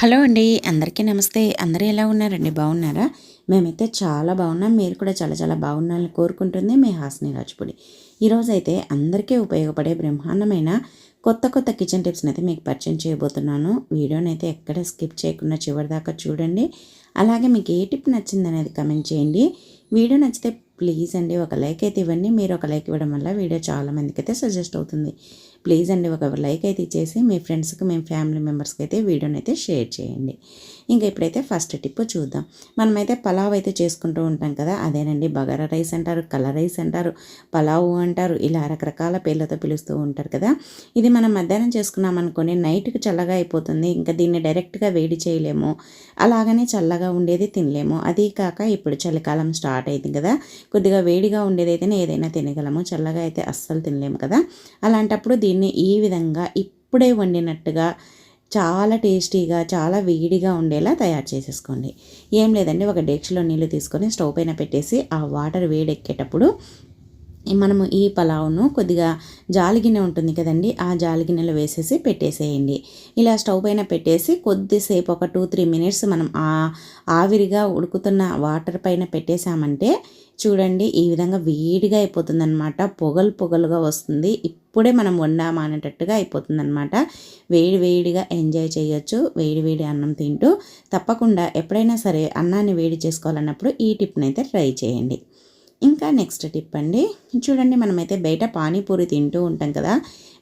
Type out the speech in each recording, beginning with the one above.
Hello అండి అందరికీ నమస్తే. అందరూ ఎలా ఉన్నారండి? బాగున్నారా? మేమైతే చాలా బాగున్నాం. మీరు కూడా చాలా చాలా బాగున్నారని కోరుకుంటుంది మీ హాస్ని రాజుపుడి. ఈరోజు అయితే అందరికీ ఉపయోగపడే బ్రహ్మాండమైన కొత్త కొత్త కిచెన్ టిప్స్ని అయితే మీకు పరిచయం చేయబోతున్నాను. వీడియోని అయితే ఎక్కడ స్కిప్ చేయకుండా చివరి దాకా చూడండి. అలాగే మీకు ఏ టిప్ నచ్చింది అనేది కమెంట్ చేయండి. వీడియో నచ్చితే ప్లీజ్ అండి ఒక లైక్ అయితే ఇవ్వండి. మీరు ఒక లైక్ ఇవ్వడం వల్ల వీడియో చాలామందికి అయితే సజెస్ట్ అవుతుంది. ప్లీజ్ అండి ఒక లైక్ అయితే ఇచ్చేసి మీ ఫ్రెండ్స్కి మేము ఫ్యామిలీ మెంబర్స్కి అయితే వీడియోని అయితే షేర్ చేయండి. ఇంకా ఇప్పుడైతే ఫస్ట్ టిప్ చూద్దాం. మనమైతే పలావ్ అయితే చేసుకుంటూ ఉంటాం కదా అదేనండి. బగారా రైస్ అంటారు కలర్ రైస్ అంటారు పలావు అంటారు ఇలా రకరకాల పేర్లతో పిలుస్తూ ఉంటారు కదా. ఇది మనం మధ్యాహ్నం చేసుకున్నాం అనుకోని నైట్కి చల్లగా అయిపోతుంది. ఇంకా దీన్ని డైరెక్ట్గా వేడి చేయలేము. అలాగనే చల్లగా ఉండేది తినలేము. అది కాక ఇప్పుడు చలికాలం స్టార్ట్ అయింది కదా. కొద్దిగా వేడిగా ఉండేదైతేనే ఏదైనా తినగలము. చల్లగా అయితే అస్సలు తినలేము కదా. అలాంటప్పుడు దీన్ని ఈ విధంగా ఇప్పుడే వండినట్టుగా చాలా టేస్టీగా చాలా వేడిగా ఉండేలా తయారు చేసేసుకోండి. ఏం లేదండి ఒక డేక్షలో నీళ్ళు తీసుకొని స్టవ్ పైన పెట్టేసి ఆ వాటర్ వేడెక్కేటప్పుడు మనము ఈ పలావ్ను కొద్దిగా జాలిగిన్నె ఉంటుంది కదండి ఆ జాలిగిన్నెలో వేసేసి పెట్టేసేయండి. ఇలా స్టవ్ పైన పెట్టేసి కొద్దిసేపు ఒక టూ త్రీ మినిట్స్ మనం ఆ ఆవిరిగా ఉడుకుతున్న వాటర్ పైన పెట్టేశామంటే చూడండి ఈ విధంగా వేడిగా అయిపోతుంది అనమాట పొగలు పొగలుగా వస్తుంది. ఇప్పుడే మనం వండామా అనేటట్టుగా అయిపోతుంది అనమాట వేడి వేడిగా ఎంజాయ్ చేయొచ్చు. వేడి వేడి అన్నం తింటూ తప్పకుండా ఎప్పుడైనా సరే అన్నాన్ని వేడి చేసుకోవాలన్నప్పుడు ఈ టిప్ని అయితే ట్రై చేయండి. ఇంకా నెక్స్ట్ టిప్ అండి. చూడండి మనమైతే బయట పానీపూరి తింటూ ఉంటాం కదా.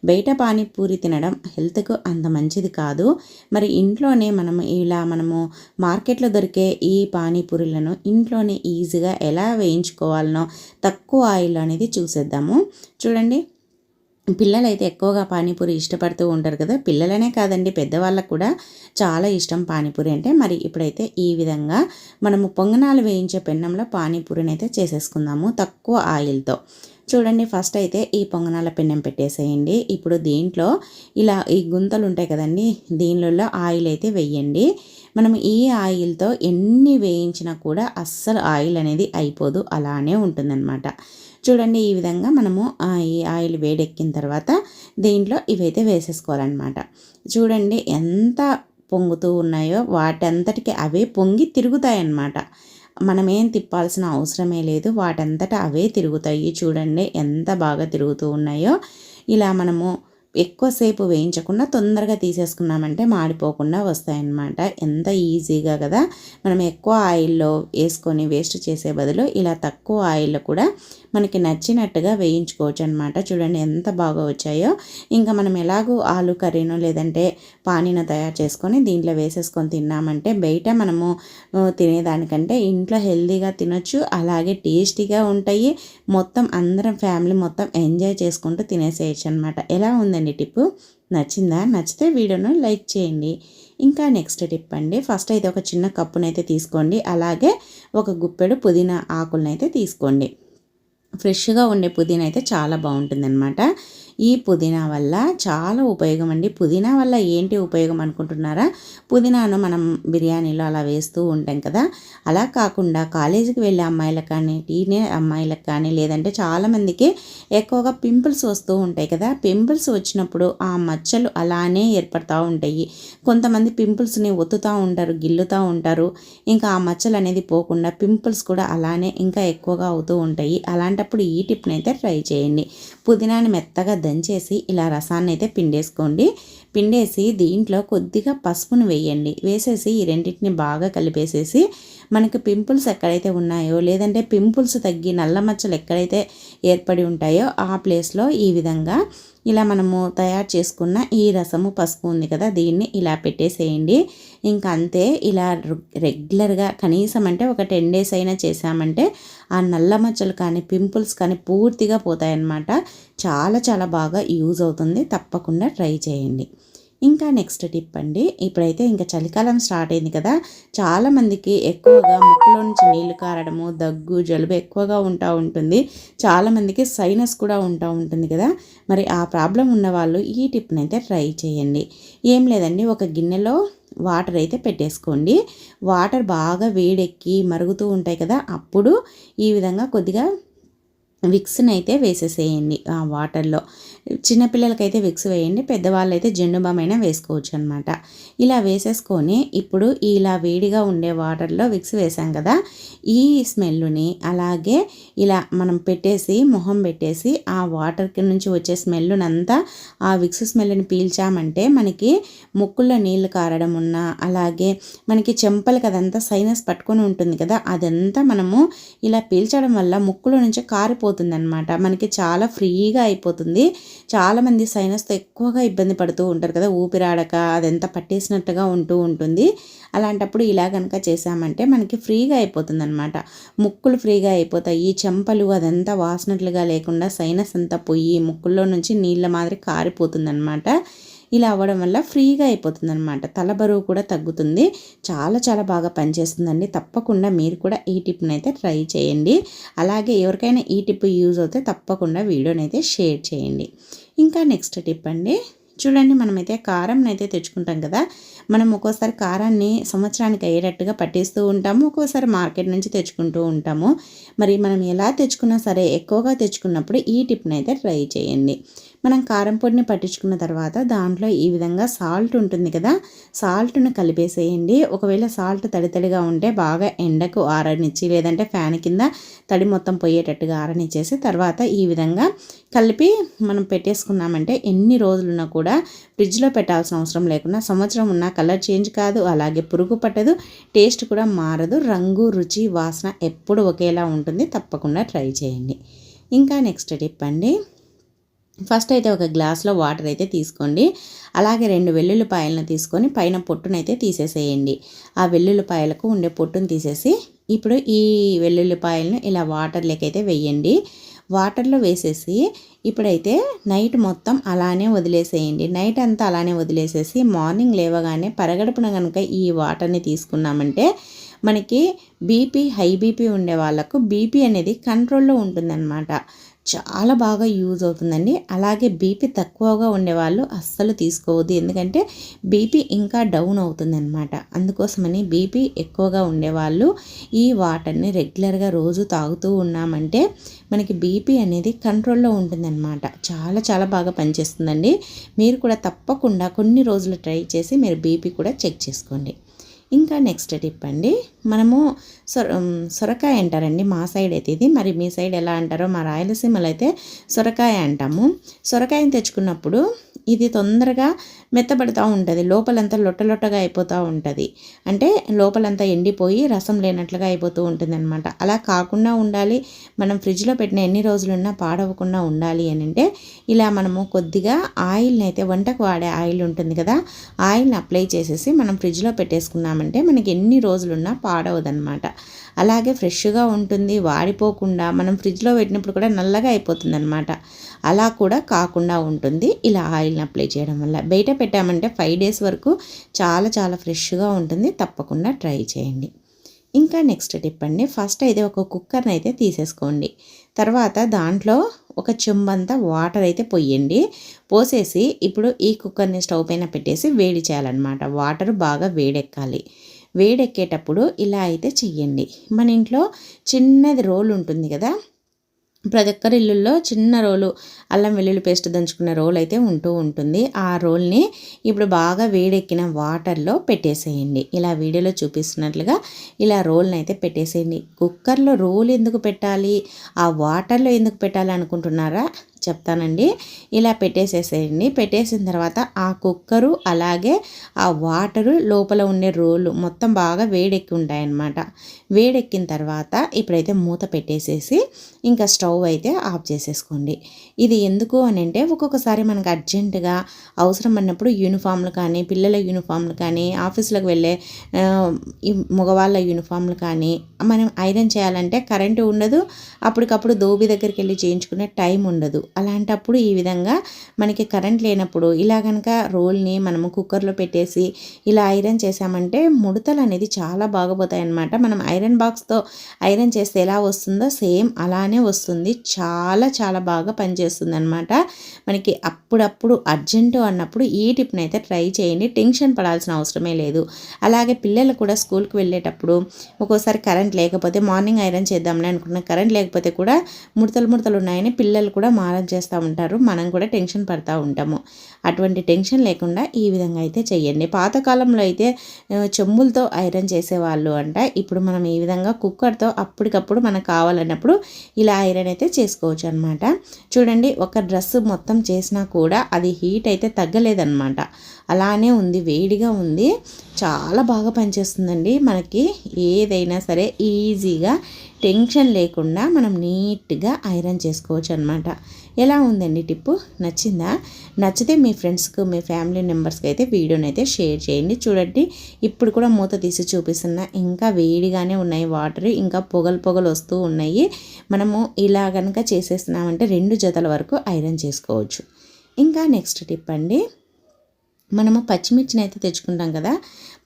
బయట పానీపూరి తినడం హెల్త్కు అంత మంచిది కాదు. మరి ఇంట్లోనే మనము ఇలా మనము మార్కెట్లో దొరికే ఈ పానీపూరిలను ఇంట్లోనే ఈజీగా ఎలా వేయించుకోవాలనో తక్కువ ఆయిల్ అనేది చూసేద్దాము. చూడండి పిల్లలైతే ఎక్కువగా పానీపూరి ఇష్టపడుతూ ఉంటారు కదా. పిల్లలనే కాదండి పెద్దవాళ్ళకు కూడా చాలా ఇష్టం పానీపూరి అంటే. మరి ఇప్పుడైతే ఈ విధంగా మనము పొంగనాలు వేయించే పెన్నంలో పానీపూరిని అయితే చేసేసుకుందాము తక్కువ ఆయిల్తో. చూడండి ఫస్ట్ అయితే ఈ పొంగనాల పిండం పెట్టేసేయండి. ఇప్పుడు దీంట్లో ఇలా ఈ గుంతలు ఉంటాయి కదండి దీనిలో ఆయిల్ అయితే వెయ్యండి మనం ఈ ఆయిల్తో ఎన్ని వేయించినా కూడా అస్సలు ఆయిల్ అనేది అయిపోదు అలానే ఉంటుందన్నమాట. చూడండి ఈ విధంగా మనము ఈ ఆయిల్ వేడెక్కిన తర్వాత దీంట్లో ఇవైతే వేసేసుకోవాలన్నమాట. చూడండి ఎంత పొంగుతూ ఉన్నాయో వాటంతటికి అవే పొంగి తిరుగుతాయన్నమాట. మనమేం తిప్పాల్సిన అవసరమే లేదు. వాటంతటా అవే తిరుగుతాయి. చూడండి ఎంత బాగా తిరుగుతూ ఉన్నాయో. ఇలా మనము ఎక్కువసేపు వేయించకుండా తొందరగా తీసేసుకున్నామంటే మాడిపోకుండా వస్తాయన్నమాట. ఎంత ఈజీగా కదా. మనం ఎక్కువ ఆయిల్లో వేసుకొని వేస్ట్ చేసే బదులు ఇలా తక్కువ ఆయిల్లో కూడా మనకి నచ్చినట్టుగా వేయించుకోవచ్చు అనమాట చూడండి ఎంత బాగా వచ్చాయో. ఇంకా మనం ఎలాగో ఆలు కర్రీను లేదంటే పానీనో తయారు చేసుకొని దీంట్లో వేసేసుకొని తిన్నామంటే బయట మనము తినేదానికంటే ఇంట్లో హెల్తీగా తినొచ్చు అలాగే టేస్టీగా ఉంటాయి. మొత్తం అందరం ఫ్యామిలీ మొత్తం ఎంజాయ్ చేసుకుంటూ తినేసేయచ్చు అనమాట ఎలా ఉందండి టిప్ నచ్చిందా? నచ్చితే వీడియోను లైక్ చేయండి. ఇంకా నెక్స్ట్ టిప్ అండి. ఫస్ట్ అయితే ఒక చిన్న కప్పునైతే తీసుకోండి. అలాగే ఒక గుప్పెడు పుదీనా ఆకులనైతే తీసుకోండి. ఫ్రెష్గా ఉండే పుదీనా అయితే చాలా బాగుంటుందన్నమాట. ఈ పుదీనా వల్ల చాలా ఉపయోగం అండి. పుదీనా వల్ల ఏంటి ఉపయోగం అనుకుంటున్నారా? పుదీనాను మనం బిర్యానీలో అలా వేస్తూ ఉంటాం కదా. అలా కాకుండా కాలేజీకి వెళ్ళే అమ్మాయిలకు కానీ టీనే అమ్మాయిలకు కానీ లేదంటే చాలామందికి ఎక్కువగా పింపుల్స్ వస్తూ ఉంటాయి కదా. పింపుల్స్ వచ్చినప్పుడు ఆ మచ్చలు అలానే ఏర్పడుతూ ఉంటాయి. కొంతమంది పింపుల్స్ని ఒత్తుతూ ఉంటారు గిల్లుతూ ఉంటారు. ఇంకా ఆ మచ్చలు అనేది పోకుండా పింపుల్స్ కూడా అలానే ఇంకా ఎక్కువగా అవుతూ ఉంటాయి. అలాంటప్పుడు ఈ టిప్ని అయితే ట్రై చేయండి. పుదీనాని మెత్తగా దంచేసి ఇలా రసాన్ని అయితే పిండేసుకోండి. పిండేసి దీంట్లో కొద్దిగా పసుపును వేయండి. వేసేసి ఈ రెండింటిని బాగా కలిపేసేసి మనకు పింపుల్స్ ఎక్కడైతే ఉన్నాయో లేదంటే పింపుల్స్ తగ్గి నల్ల మచ్చలు ఎక్కడైతే ఏర్పడి ఉంటాయో ఆ ప్లేస్లో ఈ విధంగా ఇలా మనము తయారు చేసుకున్న ఈ రసము పసుపు ఉంది కదా దీన్ని ఇలా పెట్టేసేయండి. ఇంకా అంతే ఇలా రెగ్యులర్గా కనీసం అంటే ఒక టెన్ డేస్ అయినా చేసామంటే ఆ నల్ల మచ్చలు కానీ పింపుల్స్ కానీ పూర్తిగా పోతాయన్నమాట. చాలా చాలా బాగా యూజ్ అవుతుంది. తప్పకుండా ట్రై చేయండి. ఇంకా నెక్స్ట్ టిప్ అండి. ఇప్పుడైతే ఇంకా చలికాలం స్టార్ట్ అయింది కదా. చాలామందికి ఎక్కువగా ముక్కులో నుంచి నీళ్ళు కారడము దగ్గు జలుబు ఎక్కువగా ఉంటా ఉంటుంది. చాలామందికి సైనస్ కూడా ఉంటా ఉంటుంది కదా. మరి ఆ ప్రాబ్లం ఉన్న వాళ్ళు ఈ టిప్ని అయితే ట్రై చేయండి. ఏం లేదండి ఒక గిన్నెలో వాటర్ అయితే పెట్టేసుకోండి. వాటర్ బాగా వేడెక్కి మరుగుతూ ఉంటాయి కదా. అప్పుడు ఈ విధంగా కొద్దిగా విక్స్ని అయితే వేసేసేయండి ఆ వాటర్లో చిన్నపిల్లలకైతే విక్స్ వేయండి పెద్దవాళ్ళు అయితే వేసుకోవచ్చు అనమాట ఇలా వేసేసుకొని ఇప్పుడు ఇలా వేడిగా ఉండే వాటర్లో విక్స్ వేసాం కదా ఈ స్మెల్ని అలాగే ఇలా మనం పెట్టేసి మొహం పెట్టేసి ఆ వాటర్ నుంచి వచ్చే స్మెల్నంతా ఆ విక్స్ స్మెల్ని పీల్చామంటే మనకి ముక్కుల్లో నీళ్ళు కారడం ఉన్నా అలాగే మనకి చెంపలకి అదంతా సైనస్ పట్టుకొని ఉంటుంది కదా అదంతా మనము ఇలా పీల్చడం వల్ల ముక్కులో నుంచి కారిపోతుంది అనమాట మనకి చాలా ఫ్రీగా అయిపోతుంది. చాలామంది సైనస్తో ఎక్కువగా ఇబ్బంది పడుతూ ఉంటారు కదా ఊపిరాడక అదంతా పట్టేసినట్టుగా ఉంటూ ఉంటుంది. అలాంటప్పుడు ఇలా కనుక చేసామంటే మనకి ఫ్రీగా అయిపోతుంది అనమాట ముక్కులు ఫ్రీగా అయిపోతాయి. చెంపలు అదంతా వాసినట్లుగా లేకుండా సైనస్ అంతా పోయి ముక్కుల్లో నుంచి నీళ్ళ మాదిరి కారిపోతుంది అనమాట ఇలా అవ్వడం వల్ల ఫ్రీగా అయిపోతుంది అనమాట తల బరువు కూడా తగ్గుతుంది. చాలా చాలా బాగా పనిచేస్తుందండి. తప్పకుండా మీరు కూడా ఈ టిప్ని అయితే ట్రై చేయండి. అలాగే ఎవరికైనా ఈ టిప్ యూజ్ అవుతే తప్పకుండా వీడియోని అయితే షేర్ చేయండి. ఇంకా నెక్స్ట్ టిప్ అండి. చూడండి మనమైతే కారం అయితే తెచ్చుకుంటాం కదా. మనం ఒక్కోసారి కారాన్ని సంవత్సరానికి అయ్యేటట్టుగా పట్టిస్తూ ఉంటాము. ఒక్కోసారి మార్కెట్ నుంచి తెచ్చుకుంటూ ఉంటాము. మరి మనం ఎలా తెచ్చుకున్నా సరే ఎక్కువగా తెచ్చుకున్నప్పుడు ఈ టిప్ని అయితే ట్రై చేయండి. మనం కారం పొడిని పట్టించుకున్న తర్వాత దాంట్లో ఈ విధంగా సాల్ట్ ఉంటుంది కదా సాల్ట్ను కలిపేసేయండి. ఒకవేళ సాల్ట్ తడి తడిగా ఉంటే బాగా ఎండకు ఆరనిచ్చి లేదంటే ఫ్యాన్ కింద తడి మొత్తం పోయేటట్టుగా ఆరనిచ్చేసి తర్వాత ఈ విధంగా కలిపి మనం పెట్టేసుకున్నామంటే ఎన్ని రోజులున్నా కూడా ఫ్రిడ్జ్లో పెట్టాల్సిన అవసరం లేకుండా సంవత్సరం ఉన్న కలర్ చేంజ్ కాదు అలాగే పురుగు పట్టదు టేస్ట్ కూడా మారదు రంగు రుచి వాసన ఎప్పుడు ఒకేలా ఉంటుంది. తప్పకుండా ట్రై చేయండి. ఇంకా నెక్స్ట్ టిప్ అండి. ఫస్ట్ అయితే ఒక గ్లాస్లో వాటర్ అయితే తీసుకోండి. అలాగే రెండు వెల్లుల్లిపాయలను తీసుకొని పైన పొట్టునైతే తీసేసేయండి. ఆ వెల్లుల్లిపాయలకు ఉండే పొట్టును తీసేసి ఇప్పుడు ఈ వెల్లుల్లిపాయలను ఇలా వాటర్లోకైతే వేయండి. వాటర్లో వేసేసి ఇప్పుడైతే నైట్ మొత్తం అలానే వదిలేసేయండి. నైట్ అంతా అలానే వదిలేసేసి మార్నింగ్ లేవగానే పరగడుపున కనుక ఈ వాటర్ని తీసుకున్నామంటే మనకి బీపీ హై బీపీ ఉండే వాళ్ళకు బీపీ అనేది కంట్రోల్లో ఉంటుందన్నమాట. చాలా బాగా యూజ్ అవుతుందండి. అలాగే బీపీ తక్కువగా ఉండేవాళ్ళు అస్సలు తీసుకోవద్దు. ఎందుకంటే బీపీ ఇంకా డౌన్ అవుతుందన్నమాట. అందుకోసమని బీపీ ఎక్కువగా ఉండేవాళ్ళు ఈ వాటర్ని రెగ్యులర్గా రోజు తాగుతూ ఉన్నామంటే మనకి బీపీ అనేది కంట్రోల్లో ఉంటుందన్నమాట. చాలా చాలా బాగా పనిచేస్తుందండి. మీరు కూడా తప్పకుండా కొన్ని రోజులు ట్రై చేసి మీరు బీపీ కూడా చెక్ చేసుకోండి. ఇంకా నెక్స్ట్ టిప్ అండి మనము సొర సొరకాయ అంటారండి మా సైడ్ అయితే ఇది. మరి మీ సైడ్ ఎలా అంటారో మా రాయలసీమలో అయితే సొరకాయ అంటాము. సొరకాయని తెచ్చుకున్నప్పుడు ఇది తొందరగా మెత్తబడుతూ ఉంటుంది. లోపలంతా లొట్టలొట్టగా అయిపోతూ ఉంటుంది. అంటే లోపలంతా ఎండిపోయి రసం లేనట్లుగా అయిపోతూ ఉంటుంది అనమాట అలా కాకుండా ఉండాలి. మనం ఫ్రిడ్జ్లో పెట్టిన ఎన్ని రోజులున్నా పాడవకుండా ఉండాలి అని అంటే ఇలా మనము కొద్దిగా ఆయిల్ని అయితే వంటకు వాడే ఆయిల్ ఉంటుంది కదా ఆయిల్ని అప్లై చేసేసి మనం ఫ్రిడ్జ్లో పెట్టేసుకున్నామంటే మనకి ఎన్ని రోజులున్నా పాడవదనమాట అలాగే ఫ్రెష్గా ఉంటుంది వాడిపోకుండా మనం ఫ్రిడ్జ్లో పెట్టినప్పుడు కూడా నల్లగా అయిపోతుంది అనమాట అలా కూడా కాకుండా ఉంటుంది. ఇలా ఆయిల్ని అప్లై చేయడం వల్ల బయట పెట్టామంటే ఫైవ్ డేస్ వరకు చాలా చాలా ఫ్రెష్గా ఉంటుంది. తప్పకుండా ట్రై చేయండి. ఇంకా నెక్స్ట్ టిప్ అండి. ఫస్ట్ అయితే ఒక కుక్కర్ని అయితే తీసేసుకోండి. తర్వాత దాంట్లో ఒక చెంబంతా వాటర్ అయితే పొయ్యండి. పోసేసి ఇప్పుడు ఈ కుక్కర్ని స్టవ్ పైన పెట్టేసి వేడి చేయాలన్నమాట. వాటర్ బాగా వేడెక్కాలి. వేడెక్కేటప్పుడు ఇలా అయితే చెయ్యండి. మన ఇంట్లో చిన్నది రోల్ ఉంటుంది కదా? ప్రతి ఒక్కరి ఇల్లుల్లో చిన్న రోలు అల్లం వెల్లుల్లి పేస్ట్ దంచుకున్న రోల్ అయితే ఉంటూ ఉంటుంది. ఆ రోల్ని ఇప్పుడు బాగా వేడెక్కిన వాటర్లో పెట్టేసేయండి. ఇలా వీడియోలో చూపిస్తున్నట్లుగా ఇలా రోల్ని అయితే పెట్టేసేయండి. కుక్కర్లో రోల్ ఎందుకు పెట్టాలి? ఆ వాటర్లో ఎందుకు పెట్టాలి అనుకుంటున్నారా? చెప్తానండి. ఇలా పెట్టేసేసేయండి. పెట్టేసిన తర్వాత ఆ కుక్కరు అలాగే ఆ వాటరు లోపల ఉండే రోలు మొత్తం బాగా వేడెక్కి ఉంటాయన్నమాట. వేడెక్కిన తర్వాత ఇప్పుడైతే మూత పెట్టేసేసి ఇంకా స్టవ్ అయితే ఆఫ్ చేసేసుకోండి. ఇది ఎందుకు అని అంటే ఒక్కొక్కసారి మనకు అర్జెంటుగా అవసరం అన్నప్పుడు యూనిఫామ్లు కానీ పిల్లల యూనిఫామ్లు కానీ ఆఫీసులకు వెళ్ళే మగవాళ్ళ యూనిఫామ్లు కానీ మనం ఐరన్ చేయాలంటే కరెంటు ఉండదు. అప్పటికప్పుడు దోబి దగ్గరికి వెళ్ళి చేయించుకునే టైం ఉండదు. అలాంటప్పుడు ఈ విధంగా మనకి కరెంట్ లేనప్పుడు ఇలా కనుక రోల్ని మనము కుక్కర్లో పెట్టేసి ఇలా ఐరన్ చేసామంటే ముడతలు అనేది చాలా బాగపోతాయి అన్నమాట మనం ఐరన్ బాక్స్తో ఐరన్ చేస్తే ఎలా వస్తుందో సేమ్ అలానే వస్తుంది. చాలా చాలా బాగా పనిచేస్తుంది అనమాట మనకి అప్పుడప్పుడు అర్జెంటు అన్నప్పుడు ఈ టిప్ని అయితే ట్రై చేయండి. టెన్షన్ పడాల్సిన అవసరమే లేదు. అలాగే పిల్లలు కూడా స్కూల్కి వెళ్ళేటప్పుడు ఒక్కోసారి కరెంట్ లేకపోతే మార్నింగ్ ఐరన్ చేద్దామని అనుకున్న కరెంట్ లేకపోతే కూడా ముడతలు ముడతలు ఉన్నాయని పిల్లలు కూడా మార మారం చేస్తూ ఉంటారు. మనం కూడా టెన్షన్ పడుతూ ఉంటాము. అటువంటి టెన్షన్ లేకుండా ఈ విధంగా అయితే చెయ్యండి. పాతకాలంలో అయితే చెంబులతో ఐరన్ చేసేవాళ్ళు అంట. ఇప్పుడు మనం ఈ విధంగా కుక్కర్తో అప్పటికప్పుడు మనకు కావాలన్నప్పుడు ఇలా ఐరన్ అయితే చేసుకోవచ్చు అనమాట చూడండి ఒక డ్రెస్ మొత్తం చేసినా కూడా అది హీట్ అయితే తగ్గలేదన్నమాట. అలానే ఉంది వేడిగా ఉంది. చాలా బాగా పనిచేస్తుందండి. మనకి ఏదైనా సరే ఈజీగా టెన్షన్ లేకుండా మనం నీట్గా ఐరన్ చేసుకోవచ్చు అనమాట ఎలా ఉందండి టిప్పు? నచ్చిందా? నచ్చితే మీ ఫ్రెండ్స్కి మీ ఫ్యామిలీ మెంబర్స్కి అయితే వీడియోని అయితే షేర్ చేయండి. చూడండి ఇప్పుడు కూడా మూత తీసి చూపిస్తున్నా ఇంకా వేడిగానే ఉన్నాయి వాటర్ ఇంకా పొగలు పొగలు వస్తూ ఉన్నాయి. మనము ఇలా కనుక చేసేస్తున్నామంటే రెండు జతల వరకు ఐరన్ చేసుకోవచ్చు. ఇంకా నెక్స్ట్ టిప్ అండి మనము పచ్చిమిర్చిని అయితే తెచ్చుకుంటాం కదా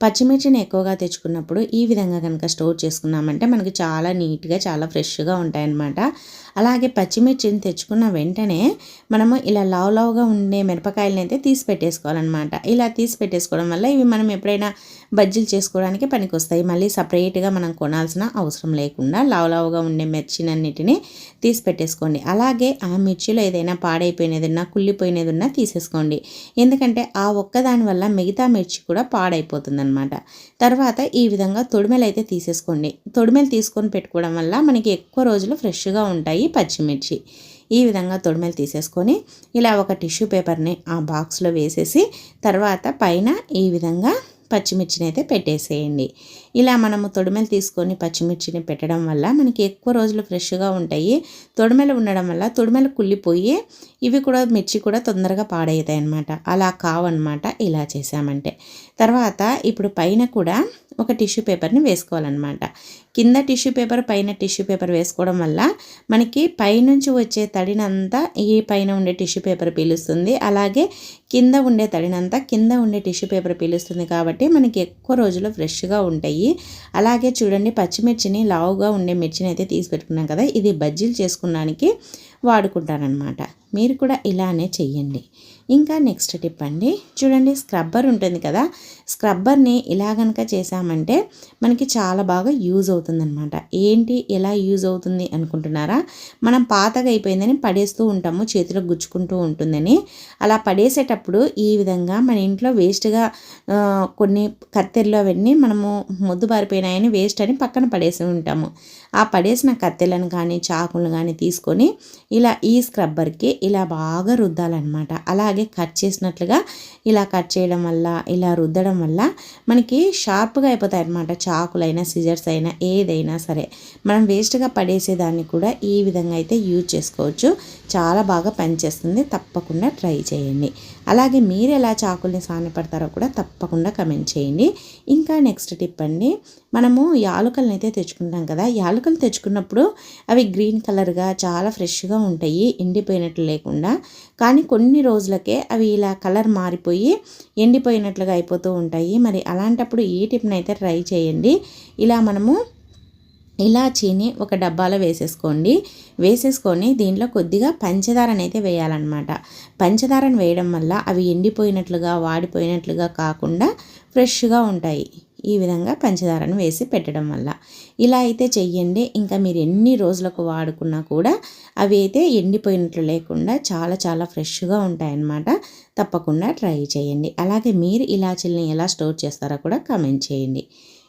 పచ్చిమిర్చిని ఎక్కువగా తెచ్చుకున్నప్పుడు ఈ విధంగా కనుక స్టోర్ చేసుకున్నామంటే మనకి చాలా నీట్గా చాలా ఫ్రెష్గా ఉంటాయన్నమాట. అలాగే పచ్చిమిర్చిని తెచ్చుకున్న వెంటనే మనము ఇలా లావు లావుగా ఉండే మిరపకాయలని అయితే తీసి పెట్టేసుకోవాలన్నమాట. ఇలా తీసి పెట్టేసుకోవడం వల్ల ఇవి మనం ఎప్పుడైనా బజ్జీలు చేసుకోవడానికి పనికొస్తాయి. మళ్ళీ సపరేట్గా మనం కొనాల్సిన అవసరం లేకుండా లావు లావుగా ఉండే మిర్చినన్నిటిని తీసి పెట్టేసుకోండి. అలాగే ఆ మిర్చిలో ఏదైనా పాడైపోయినది ఉన్నా కుళ్ళిపోయినది ఉన్నా తీసేసుకోండి. ఎందుకంటే ఆ ఒక్కదాని వల్ల మిగతా మిర్చి కూడా పాడైపోతుందన్నమాట. తర్వాత ఈ విధంగా తొడిమెలు అయితే తీసేసుకోండి. తొడిమెలు తీసుకొని పెట్టుకోవడం వల్ల మనకి ఎక్కువ రోజులు ఫ్రెష్గా ఉంటాయి. పచ్చిమిర్చి. ఈ విధంగా తొడిమెలు తీసేసుకొని ఇలా ఒక టిష్యూ పేపర్ని ఆ బాక్స్లో వేసేసి తర్వాత పైన ఈ విధంగా పచ్చిమిర్చిని అయితే పెట్టేసేయండి. ఇలా మనము తొడిమెలు తీసుకొని పచ్చిమిర్చిని పెట్టడం వల్ల మనకి ఎక్కువ రోజులు ఫ్రెష్గా ఉంటాయి. తొడిమెలు ఉండడం వల్ల తొడిమెలు కుళ్ళిపోయి ఇవి కూడా మిర్చి కూడా తొందరగా పాడవుతాయి అనమాట అలా కావన్నమాట ఇలా చేసామంటే తర్వాత ఇప్పుడు పైన కూడా ఒక టిష్యూ పేపర్ని వేసుకోవాలన్నమాట. కింద టిష్యూ పేపర్ పైన టిష్యూ పేపర్ వేసుకోవడం వల్ల మనకి పైనుంచి వచ్చే తడినంతా ఈ పైన ఉండే టిష్యూ పేపర్ పీలుస్తుంది. అలాగే కింద ఉండే తడినంతా కింద ఉండే టిష్యూ పేపర్ పీలుస్తుంది కాబట్టి మనకి ఎక్కువ రోజులు ఫ్రెష్గా ఉంటాయి. అలాగే చూడండి పచ్చిమిర్చిని లావుగా ఉండే మిర్చిని అయితే తీసి పెట్టుకున్నాం కదా ఇది బజ్జీలు చేసుకున్నానికి వాడుకుంటారనమాట మీరు కూడా ఇలానే చెయ్యండి. ఇంకా నెక్స్ట్ టిప్ అండి చూడండి స్క్రబ్బర్ ఉంటుంది కదా స్క్రబ్బర్ని ఇలా కనుక చేసామంటే మనకి చాలా బాగా యూజ్ అవుతుంది. అవుతుందనమాట ఏంటి? ఎలా యూజ్ అవుతుంది అనుకుంటున్నారా? మనం పాతగా అయిపోయిందని పడేస్తూ ఉంటాము చేతిలో గుచ్చుకుంటూ ఉంటుందని. అలా పడేసేటప్పుడు ఈ విధంగా మన ఇంట్లో వేస్ట్గా కొన్ని కత్తెరలు అవన్నీ మనము మొద్దు పారిపోయినాయని వేస్ట్ అని పక్కన పడేసి ఉంటాము. ఆ పడేసిన కత్తెలను కానీ చాకులను కానీ తీసుకొని ఇలా ఈ స్క్రబ్బర్కి ఇలా బాగా రుద్దాలన్నమాట. అలాగే కట్ చేసినట్లుగా ఇలా కట్ చేయడం వల్ల ఇలా రుద్దడం వల్ల మనకి షార్ప్గా అయిపోతాయి అనమాట చాకులైనా సిజర్స్ అయినా ఏదైనా సరే. మనం వేస్ట్గా పడేసేదాన్ని కూడా ఈ విధంగా అయితే యూజ్ చేసుకోవచ్చు. చాలా బాగా పనిచేస్తుంది. తప్పకుండా ట్రై చేయండి. అలాగే మీరు ఎలా చాకుల్ని సానపడతారో కూడా తప్పకుండా కమెంట్ చేయండి. ఇంకా నెక్స్ట్ టిప్ అండి. మనము యాలకులను అయితే తెచ్చుకుంటాం కదా. యాలకులు తెచ్చుకున్నప్పుడు అవి గ్రీన్ కలర్గా చాలా ఫ్రెష్గా ఉంటాయి. ఎండిపోయినట్లు లేకుండా. కానీ కొన్ని రోజులకే అవి ఇలా కలర్ మారిపోయి ఎండిపోయినట్లుగా అయిపోతూ ఉంటాయి. మరి అలాంటప్పుడు ఈ టిప్ని అయితే ట్రై చేయండి. ఇలా మనము ఇలాచీని ఒక డబ్బాలో వేసేసుకోండి. వేసేసుకొని దీంట్లో కొద్దిగా పంచదారని అయితే వేయాలన్నమాట. పంచదారను వేయడం వల్ల అవి ఎండిపోయినట్లుగా వాడిపోయినట్లుగా కాకుండా ఫ్రెష్గా ఉంటాయి. ఈ విధంగా పంచదారను వేసి పెట్టడం వల్ల. ఇలా అయితే చెయ్యండి. ఇంకా మీరు ఎన్ని రోజులకు వాడుకున్నా కూడా అవి అయితే ఎండిపోయినట్లు లేకుండా చాలా చాలా ఫ్రెష్గా ఉంటాయన్నమాట. తప్పకుండా ట్రై చేయండి. అలాగే మీరు ఇలాచీలని ఎలా స్టోర్ చేస్తారో కూడా కమెంట్ చేయండి.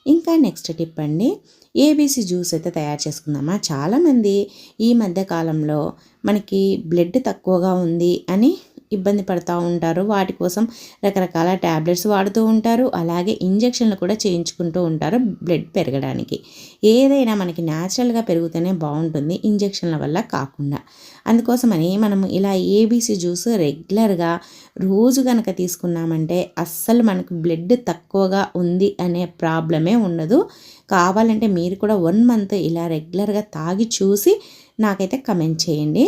ఇంకా నెక్స్ట్ టిప్ అండి. ఏబీసీ జ్యూస్ అయితే తయారు చేసుకుందామా? చాలామంది ఈ మధ్య కాలంలో మనకి బ్లడ్ తక్కువగా ఉంది అని ఇబ్బంది పడుతూ ఉంటారు. వాటి కోసం రకరకాల ట్యాబ్లెట్స్ వాడుతూ ఉంటారు. అలాగే ఇంజక్షన్లు కూడా చేయించుకుంటూ ఉంటారు బ్లడ్ పెరగడానికి. ఏదైనా మనకి న్యాచురల్గా పెరుగుతూనే బాగుంటుంది ఇంజక్షన్ల వల్ల కాకుండా. అందుకోసమని మనం ఇలా ఏబీసీ జ్యూస్ రెగ్యులర్గా రోజు కనుక తీసుకున్నామంటే అస్సలు మనకు బ్లడ్ తక్కువగా ఉంది అనే ప్రాబ్లమే ఉండదు. కావాలంటే మీరు కూడా వన్ మంత్ ఇలా రెగ్యులర్గా తాగి చూసి నాకైతే కమెంట్ చేయండి.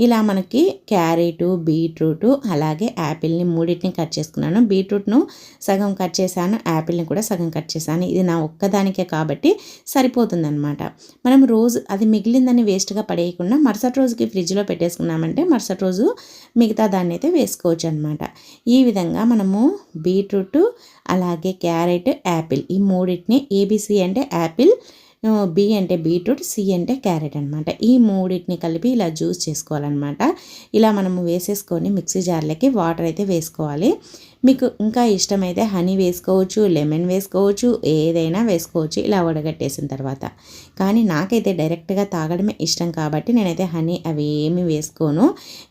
ఇలా మనకి క్యారెట్ బీట్రూట్ అలాగే యాపిల్ని మూడింటిని కట్ చేసుకున్నాను. బీట్రూట్ను సగం కట్ చేశాను యాపిల్ని కూడా సగం కట్ చేశాను. ఇది నా ఒక్కదానికే కాబట్టి సరిపోతుందనమాట మనం రోజు అది మిగిలిందని వేస్ట్గా పడేయకుండా మరుసటి రోజుకి ఫ్రిడ్జ్లో పెట్టేసుకున్నామంటే మరుసటి రోజు మిగతా దాన్ని అయితే వేసుకోవచ్చు అనమాట ఈ విధంగా మనము బీట్రూట్ అలాగే క్యారెట్ యాపిల్ ఈ మూడింటిని ఏబీసీ అంటే యాపిల్ బి అంటే బీట్రూట్ సి అంటే క్యారెట్ అనమాట ఈ మూడింటిని కలిపి ఇలా జ్యూస్ చేసుకోవాలన్నమాట. ఇలా మనము వేసేసుకొని మిక్సీ జార్లకి వాటర్ అయితే వేసుకోవాలి. మీకు ఇంకా ఇష్టమైతే హనీ వేసుకోవచ్చు లెమన్ వేసుకోవచ్చు ఏదైనా వేసుకోవచ్చు ఇలా వడగట్టేసిన తర్వాత. కానీ నాకైతే డైరెక్ట్గా తాగడమే ఇష్టం కాబట్టి నేనైతే హనీ అవి ఏమి వేసుకోను.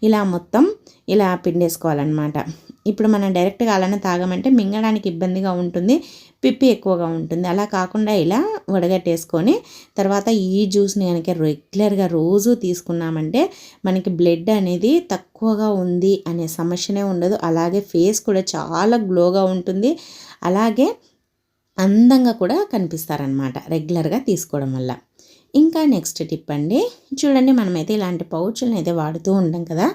ఇలా మొత్తం ఇలా పిండేసుకోవాలన్నమాట. ఇప్పుడు మనం డైరెక్ట్గా అలానే తాగమంటే మింగడానికి ఇబ్బందిగా ఉంటుంది పిప్పి ఎక్కువగా ఉంటుంది. అలా కాకుండా ఇలా వడగట్టేసుకొని తర్వాత ఈ జ్యూస్ని కనుక రెగ్యులర్గా రోజు తీసుకున్నామంటే మనకి బ్లడ్ అనేది తక్కువగా ఉంది అనే సమస్యనే ఉండదు. అలాగే ఫేస్ కూడా చాలా గ్లోగా ఉంటుంది. అలాగే అందంగా కూడా కనిపిస్తారనమాట రెగ్యులర్గా తీసుకోవడం వల్ల. ఇంకా నెక్స్ట్ టిప్ అండి చూడండి మనమైతే ఇలాంటి పౌచులను అయితే వాడుతూ ఉంటాం కదా.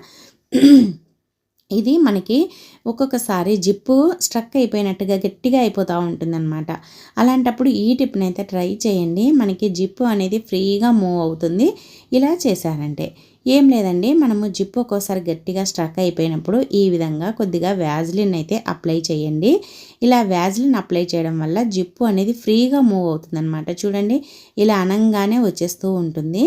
ఇది మనకి ఒక్కొక్కసారి జిప్పు స్ట్రక్ అయిపోయినట్టుగా గట్టిగా అయిపోతూ ఉంటుందన్నమాట. అలాంటప్పుడు ఈ టిప్ని అయితే ట్రై చేయండి. మనకి జిప్పు అనేది ఫ్రీగా మూవ్ అవుతుంది. ఇలా చేశారంటే ఏం లేదండి మనము జిప్పు ఒక్కోసారి గట్టిగా స్ట్రక్ అయిపోయినప్పుడు ఈ విధంగా కొద్దిగా వ్యాజ్లిన్ అయితే అప్లై చేయండి. ఇలా వ్యాజ్లిన్ అప్లై చేయడం వల్ల జిప్పు అనేది ఫ్రీగా మూవ్ అవుతుంది అనమాట చూడండి ఇలా అనంగానే వచ్చేస్తూ ఉంటుంది.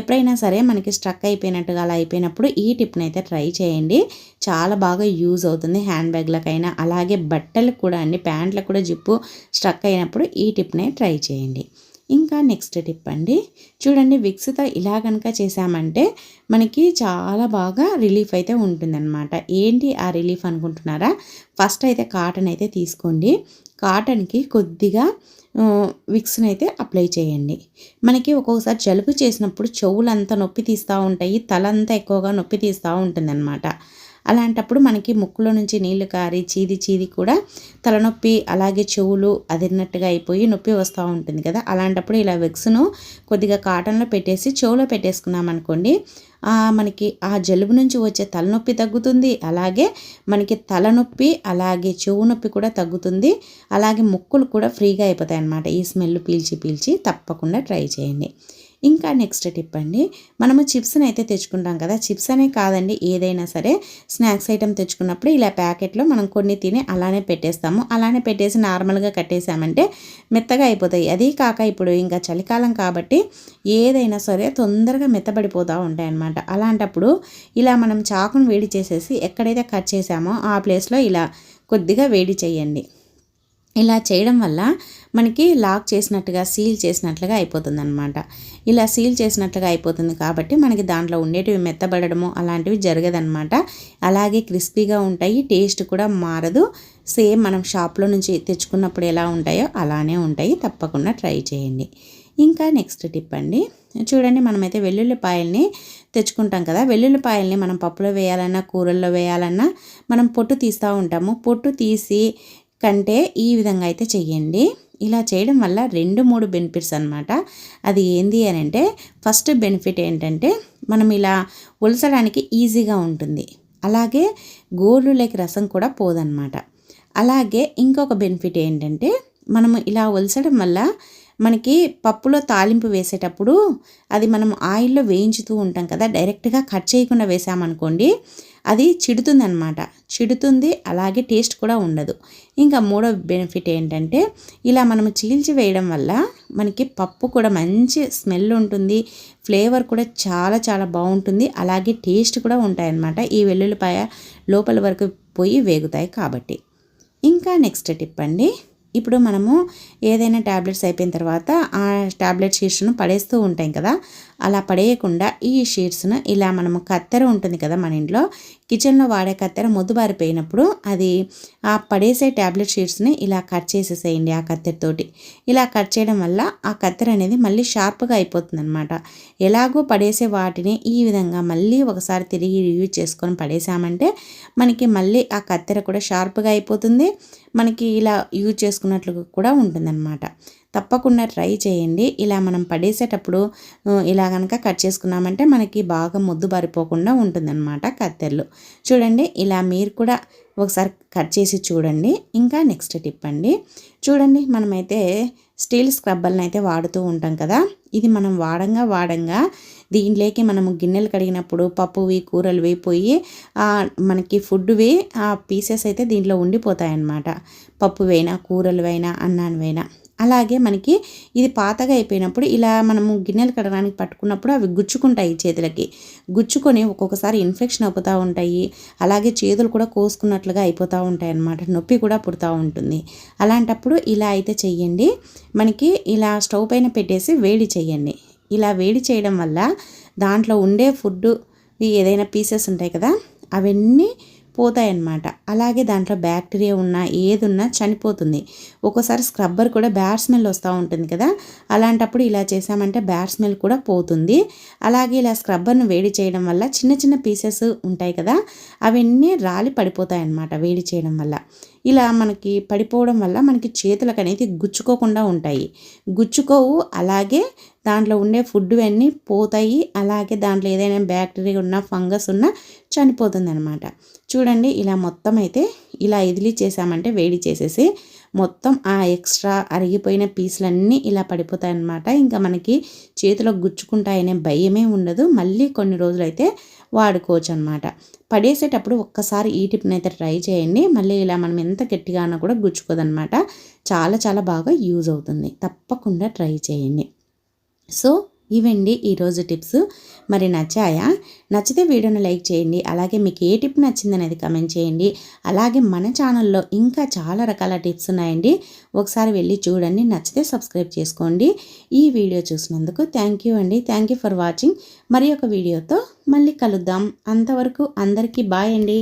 ఎప్పుడైనా సరే మనకి స్ట్రక్ అయిపోయినట్టుగా అలా అయిపోయినప్పుడు ఈ టిప్ని అయితే ట్రై చేయండి. చాలా బాగా యూజ్ అవుతుంది హ్యాండ్ బ్యాగ్లకైనా. అలాగే బట్టలకు కూడా అండి ప్యాంట్లకు కూడా జిప్పు స్ట్రక్ అయినప్పుడు ఈ టిప్నే ట్రై చేయండి. ఇంకా నెక్స్ట్ టిప్ అండి. చూడండి విక్స్తో ఇలా కనుక చేసామంటే మనకి చాలా బాగా రిలీఫ్ అయితే ఉంటుందన్నమాట. ఏంటి ఆ రిలీఫ్ అనుకుంటున్నారా? ఫస్ట్ అయితే కాటన్ అయితే తీసుకోండి. కాటన్కి కొద్దిగా విక్స్ని అయితే అప్లై చేయండి. మనకి ఒక్కొక్కసారి జలుబు చేసినప్పుడు చెవులంతా నొప్పి తీస్తూ ఉంటాయి తలంతా ఎక్కువగా నొప్పి తీస్తూ ఉంటుందన్నమాట. అలాంటప్పుడు మనకి ముక్కులో నుంచి నీళ్ళు కారి చీది చీది కూడా తలనొప్పి అలాగే చెవులు అదిరినట్టుగా అయిపోయి నొప్పి వస్తూ ఉంటుంది కదా. అలాంటప్పుడు ఇలా వెక్స్ను కొద్దిగా కాటన్లో పెట్టేసి చెవులో పెట్టేసుకున్నాం అనుకోండి మనకి ఆ జలుబు నుంచి వచ్చే తలనొప్పి తగ్గుతుంది అలాగే మనకి తలనొప్పి అలాగే చెవు నొప్పి కూడా తగ్గుతుంది అలాగే ముక్కులు కూడా ఫ్రీగా అయిపోతాయి అన్నమాట ఈ స్మెల్ పీల్చి పీల్చి తప్పకుండా ట్రై చేయండి. ఇంకా నెక్స్ట్ టిప్ అండి. మనము చిప్స్ని అయితే తెచ్చుకుంటాం కదా. చిప్స్ అనే కాదండి ఏదైనా సరే స్నాక్స్ ఐటెం తెచ్చుకున్నప్పుడు ఇలా ప్యాకెట్లో మనం కొన్ని తిని అలానే పెట్టేస్తాము. అలానే పెట్టేసి నార్మల్గా కట్టేసామంటే మెత్తగా అయిపోతాయి. అది కాక ఇప్పుడు ఇంకా చలికాలం కాబట్టి ఏదైనా సరే తొందరగా మెత్తబడిపోతూ ఉంటాయి అన్నమాట అలాంటప్పుడు ఇలా మనం చాకును వేడి చేసేసి ఎక్కడైతే కట్ చేసామో ఆ ప్లేస్లో ఇలా కొద్దిగా వేడి చేయండి. ఇలా చేయడం వల్ల మనకి లాక్ చేసినట్టుగా సీల్ చేసినట్లుగా అయిపోతుంది అనమాట ఇలా సీల్ చేసినట్లుగా అయిపోతుంది కాబట్టి మనకి దాంట్లో ఉండేటివి మెత్తబడడము అలాంటివి జరగదనమాట అలాగే క్రిస్పీగా ఉంటాయి టేస్ట్ కూడా మారదు. సేమ్ మనం షాప్లో నుంచి తెచ్చుకున్నప్పుడు ఎలా ఉంటాయో అలానే ఉంటాయి. తప్పకుండా ట్రై చేయండి. ఇంకా నెక్స్ట్ టిప్ అండి. చూడండి మనమైతే వెల్లుల్లిపాయల్ని తెచ్చుకుంటాం కదా. వెల్లుల్లిపాయల్ని మనం పప్పులో వేయాలన్నా కూరల్లో వేయాలన్నా మనం పొట్టు తీస్తూ ఉంటాము. పొట్టు తీసి కంటే ఈ విధంగా అయితే చెయ్యండి. ఇలా చేయడం వల్ల రెండు మూడు బెనిఫిట్స్ అనమాట అది ఏంది అని అంటే ఫస్ట్ బెనిఫిట్ ఏంటంటే మనం ఇలా ఒలసడానికి ఈజీగా ఉంటుంది. అలాగే గోరులేకి రసం కూడా పోదన్నమాట. అలాగే ఇంకొక బెనిఫిట్ ఏంటంటే మనము ఇలా ఒలసడం వల్ల మనకి పప్పులో తాలింపు వేసేటప్పుడు అది మనం ఆయిల్లో వేయించుతూ ఉంటాం కదా డైరెక్ట్గా కట్ చేయకుండా వేసామనుకోండి అది చిడుతుంది అనమాట చిడుతుంది అలాగే టేస్ట్ కూడా ఉండదు. ఇంకా మూడో బెనిఫిట్ ఏంటంటే ఇలా మనం చీల్చి వేయడం వల్ల మనకి పప్పు కూడా మంచి స్మెల్ ఉంటుంది ఫ్లేవర్ కూడా చాలా చాలా బాగుంటుంది అలాగే టేస్ట్ కూడా ఉంటాయన్నమాట. ఈ వెల్లుల్లిపాయ లోపల వరకు పోయి వేగుతాయి కాబట్టి. ఇంకా నెక్స్ట్ టిప్ అండి ఇప్పుడు మనము ఏదైనా ట్యాబ్లెట్స్ అయిపోయిన తర్వాత ఆ ట్యాబ్లెట్ శీర్షను పడేస్తూ ఉంటాం కదా అలా పడేయకుండా ఈ షీట్స్ను ఇలా మనము కత్తెర ఉంటుంది కదా మన ఇంట్లో కిచెన్లో వాడే కత్తెర మొద్దుబారిపోయినప్పుడు అది ఆ పడేసే ట్యాబ్లెట్ షీట్స్ని ఇలా కట్ చేసేసేయండి ఆ కత్తెరతోటి ఇలా కట్ చేయడం వల్ల ఆ కత్తెర అనేది మళ్ళీ షార్ప్గా అయిపోతుంది అనమాట ఎలాగో పడేసే వాటిని ఈ విధంగా మళ్ళీ ఒకసారి తిరిగి యూజ్ చేసుకొని పడేసామంటే మనకి మళ్ళీ ఆ కత్తెర కూడా షార్ప్గా అయిపోతుంది. మనకి ఇలా యూజ్ చేసుకున్నట్లు కూడా ఉంటుందన్నమాట. తప్పకుండా ట్రై చేయండి. ఇలా మనం పడేసేటప్పుడు ఇలా కనుక కట్ చేసుకున్నామంటే మనకి బాగా ముద్దు బారిపోకుండా ఉంటుందన్నమాట కత్తెర్లు. చూడండి ఇలా మీరు కూడా ఒకసారి కట్ చేసి చూడండి. ఇంకా నెక్స్ట్ టిప్ అండి. చూడండి మనమైతే స్టీల్ స్క్రబ్బర్ని అయితే వాడుతూ ఉంటాం కదా. ఇది మనం వాడంగా వాడంగా దీంట్లోకి మనము గిన్నెలు కడిగినప్పుడు పప్పువి కూరలువి పోయి మనకి ఫుడ్వి ఆ పీసెస్ అయితే దీంట్లో ఉండిపోతాయన్నమాట. పప్పువైనా కూరలువైనా అన్నానివైనా. అలాగే మనకి ఇది పాతగా అయిపోయినప్పుడు ఇలా మనము గిన్నెలు కడగడానికి పట్టుకున్నప్పుడు అవి గుచ్చుకుంటాయి చేతులకి. గుచ్చుకొని ఒక్కొక్కసారి ఇన్ఫెక్షన్ అవుతూ ఉంటాయి. అలాగే చేతులు కూడా కోసుకున్నట్లుగా అయిపోతూ ఉంటాయి అన్నమాట. నొప్పి కూడా పుడుతూ ఉంటుంది. అలాంటప్పుడు ఇలా అయితే చెయ్యండి. మనకి ఇలా స్టవ్ పైన పెట్టేసి వేడి చేయండి ఇలా వేడి చేయడం వల్ల దాంట్లో ఉండే ఫుడ్ ఏదైనా పీసెస్ ఉంటాయి కదా అవన్నీ పోతాయన్నమాట. అలాగే దాంట్లో బ్యాక్టీరియా ఉన్నా ఏదున్నా చనిపోతుంది. ఒక్కోసారి స్క్రబ్బర్ కూడా బ్యాడ్ స్మెల్ వస్తూ ఉంటుంది కదా. అలాంటప్పుడు ఇలా చేసామంటే బ్యాడ్ స్మెల్ కూడా పోతుంది. అలాగే ఇలా స్క్రబ్బర్ను వేడి చేయడం వల్ల చిన్న చిన్న పీసెస్ ఉంటాయి కదా. అవన్నీ రాలి పడిపోతాయి అన్నమాట వేడి చేయడం వల్ల. ఇలా మనకి పడిపోవడం వల్ల మనకి చేతులకు అనేది గుచ్చుకోకుండా ఉంటాయి. గుచ్చుకోవు అలాగే దాంట్లో ఉండే ఫుడ్ అన్నీ పోతాయి. అలాగే దాంట్లో ఏదైనా బ్యాక్టీరియా ఉన్నా ఫంగస్ ఉన్నా చనిపోతుంది అనమాట చూడండి ఇలా మొత్తం అయితే ఇలా ఇదిలి చేసామంటే వేడి చేసేసి మొత్తం ఆ ఎక్స్ట్రా అరిగిపోయిన పీసులన్నీ ఇలా పడిపోతాయన్నమాట. ఇంకా మనకి చేతిలో గుచ్చుకుంటాయనే భయమే ఉండదు. మళ్ళీ కొన్ని రోజులైతే వాడుకోవచ్చు అనమాట పడేసేటప్పుడు ఒక్కసారి ఈ టిప్ని అయితే ట్రై చేయండి. మళ్ళీ ఇలా మనం ఎంత గట్టిగా అన్నా కూడా గుచ్చుకోదనమాట చాలా చాలా బాగా యూజ్ అవుతుంది. తప్పకుండా ట్రై చేయండి. సో ఇవండి ఈరోజు టిప్స్. మరి నచ్చాయా? నచ్చితే వీడియోను లైక్ చేయండి. అలాగే మీకు ఏ టిప్ నచ్చిందనేది కమెంట్ చేయండి. అలాగే మన ఛానల్లో ఇంకా చాలా రకాల టిప్స్ ఉన్నాయండి. ఒకసారి వెళ్ళి చూడండి. నచ్చితే సబ్స్క్రైబ్ చేసుకోండి. ఈ వీడియో చూసినందుకు థ్యాంక్ యూ అండి. Thank you for watching. మరి ఒక వీడియోతో మళ్ళీ కలుద్దాం. అంతవరకు అందరికీ బాయ్ అండి.